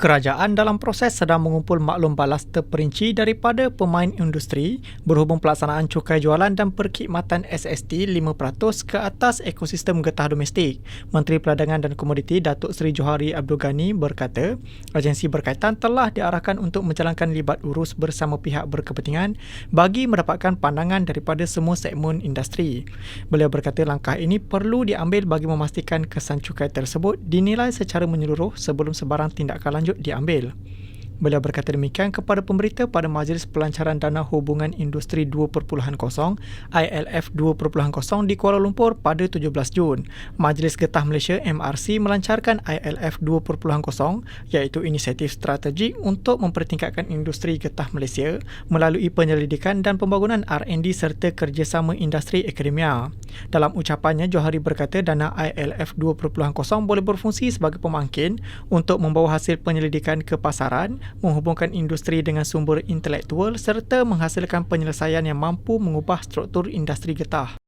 Kerajaan dalam proses sedang mengumpul maklum balas terperinci daripada pemain industri berhubung pelaksanaan cukai jualan dan perkhidmatan SST 5% ke atas ekosistem getah domestik. Menteri Perdagangan dan Komoditi Datuk Seri Johari Abdul Ghani berkata, agensi berkaitan telah diarahkan untuk menjalankan libat urus bersama pihak berkepentingan bagi mendapatkan pandangan daripada semua segmen industri. Beliau berkata langkah ini perlu diambil bagi memastikan kesan cukai tersebut dinilai secara menyeluruh sebelum sebarang tindakan lanjut lanjut diambil. Beliau berkata demikian kepada pemberita pada Majlis Pelancaran Dana Hubungan Industri 2.0 ILF 2.0 di Kuala Lumpur pada 17 Jun. Majlis Getah Malaysia MRC melancarkan ILF 2.0 iaitu inisiatif strategik untuk mempertingkatkan industri getah Malaysia melalui penyelidikan dan pembangunan R&D serta kerjasama industri akademia. Dalam ucapannya, Johari berkata dana ILF 2.0 boleh berfungsi sebagai pemangkin untuk membawa hasil penyelidikan ke pasaran menghubungkan industri dengan sumber intelektual serta menghasilkan penyelesaian yang mampu mengubah struktur industri getah.